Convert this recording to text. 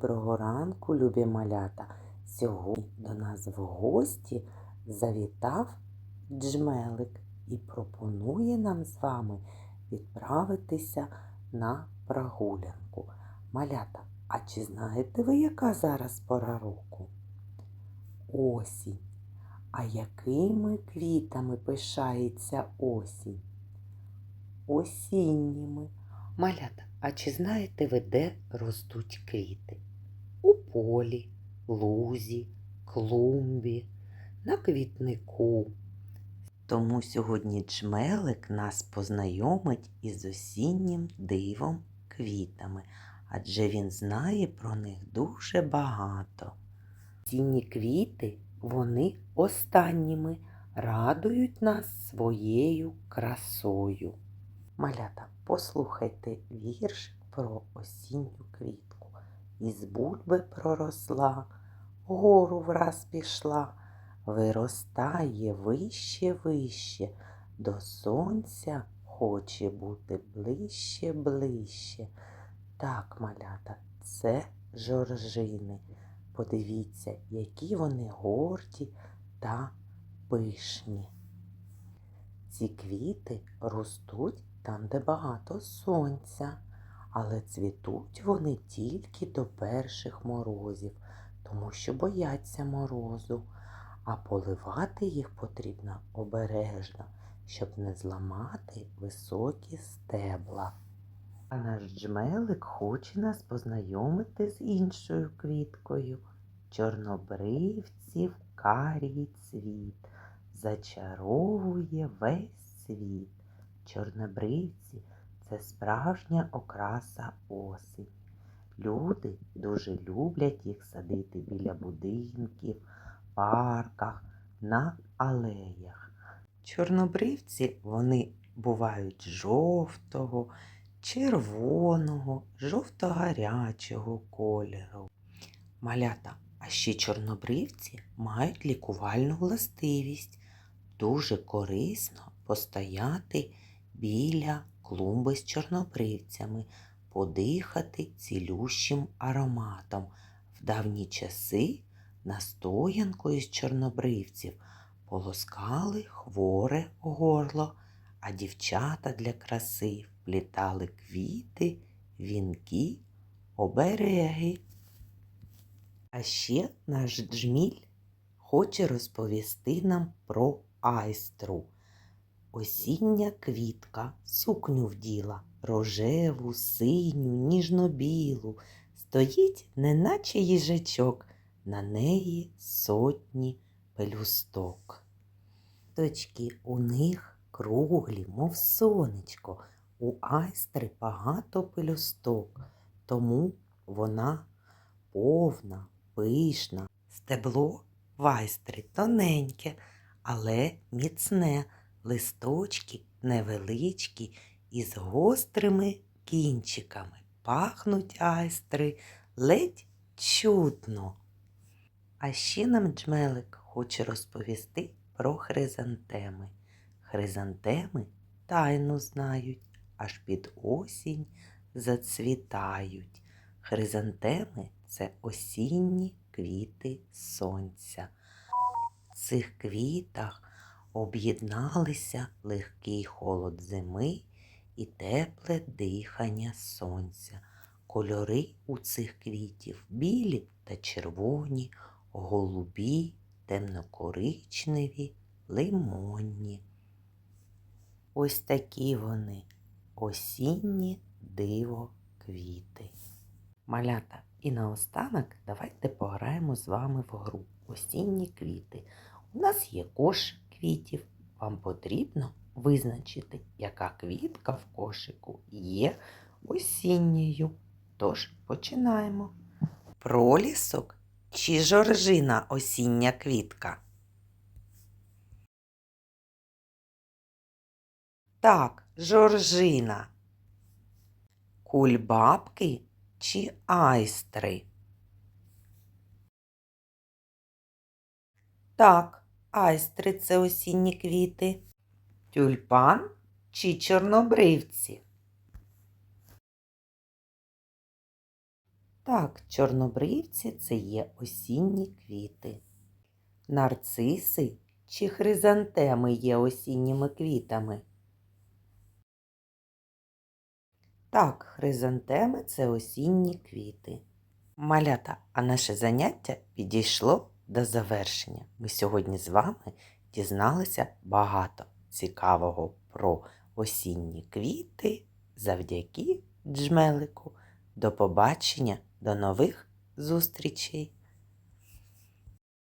Доброго ранку, любі малята. Сьогодні до нас в гості завітав джмелик і пропонує нам з вами відправитися на прогулянку. Малята, а чи знаєте ви, яка зараз пора року? Осінь. А якими квітами пишається осінь? Осінніми. Малята, а чи знаєте ви, де ростуть квіти? Полі, лузі, клумбі, на квітнику. Тому сьогодні джмелик нас познайомить із осіннім дивом квітами, адже він знає про них дуже багато. Осінні квіти, вони останніми радують нас своєю красою. Малята, послухайте вірш про осінню квітку. Із бульби проросла, гору враз пішла, виростає вище, вище, до сонця хоче бути ближче, ближче. Так, малята, це жоржини. Подивіться, які вони горді та пишні. Ці квіти ростуть там, де багато сонця, але цвітуть вони тільки до перших морозів, тому що бояться морозу, а поливати їх потрібно обережно, щоб не зламати високі стебла. А наш джмелик хоче нас познайомити з іншою квіткою чорнобривців карій цвіт зачаровує весь світ. Чорнобривці це справжня окраса осені. Люди дуже люблять їх садити біля будинків, парках, на алеях. Чорнобривці вони бувають жовтого, червоного, жовто-гарячого кольору. Малята, а ще чорнобривці мають лікувальну властивість. Дуже корисно постояти біля клумби з чорнобривцями, подихати цілющим ароматом. В давні часи настоянкою з чорнобривців полоскали хворе горло, а дівчата для краси вплітали квіти, вінки, обереги. А ще наш джміль хоче розповісти нам про айстру. Осіння квітка сукню вділа, рожеву, синю, ніжно-білу, стоїть, неначе їжачок, на неї сотні пелюсток. Точки у них круглі, мов сонечко, у айстри багато пелюсток, тому вона повна, пишна, стебло в айстри тоненьке, але міцне, листочки невеличкі із гострими кінчиками. Пахнуть айстри ледь чутно. А ще нам джмелик хоче розповісти про хризантеми. Хризантеми тайну знають, аж під осінь зацвітають. Хризантеми це осінні квіти сонця. В цих квітах об'єдналися легкий холод зими і тепле дихання сонця. Кольори у цих квітів білі та червоні, голубі, темнокоричневі, лимонні. Ось такі вони осінні диво квіти. Малята, і наостанок давайте пограємо з вами в гру Осінні квіти. У нас є кош квітів. Вам потрібно визначити, яка квітка в кошику є осінньою. Тож починаємо. Пролісок чи жоржина осіння квітка? Так, жоржина. Кульбабки чи айстри? Так, айстри це осінні квіти. Тюльпан чи чорнобривці? Так, чорнобривці це є осінні квіти. Нарциси чи хризантеми є осінніми квітами? Так, хризантеми це осінні квіти. Малята, а наше заняття підійшло до завершення. Ми сьогодні з вами дізналися багато цікавого про осінні квіти завдяки джмелику. До побачення, до нових зустрічей!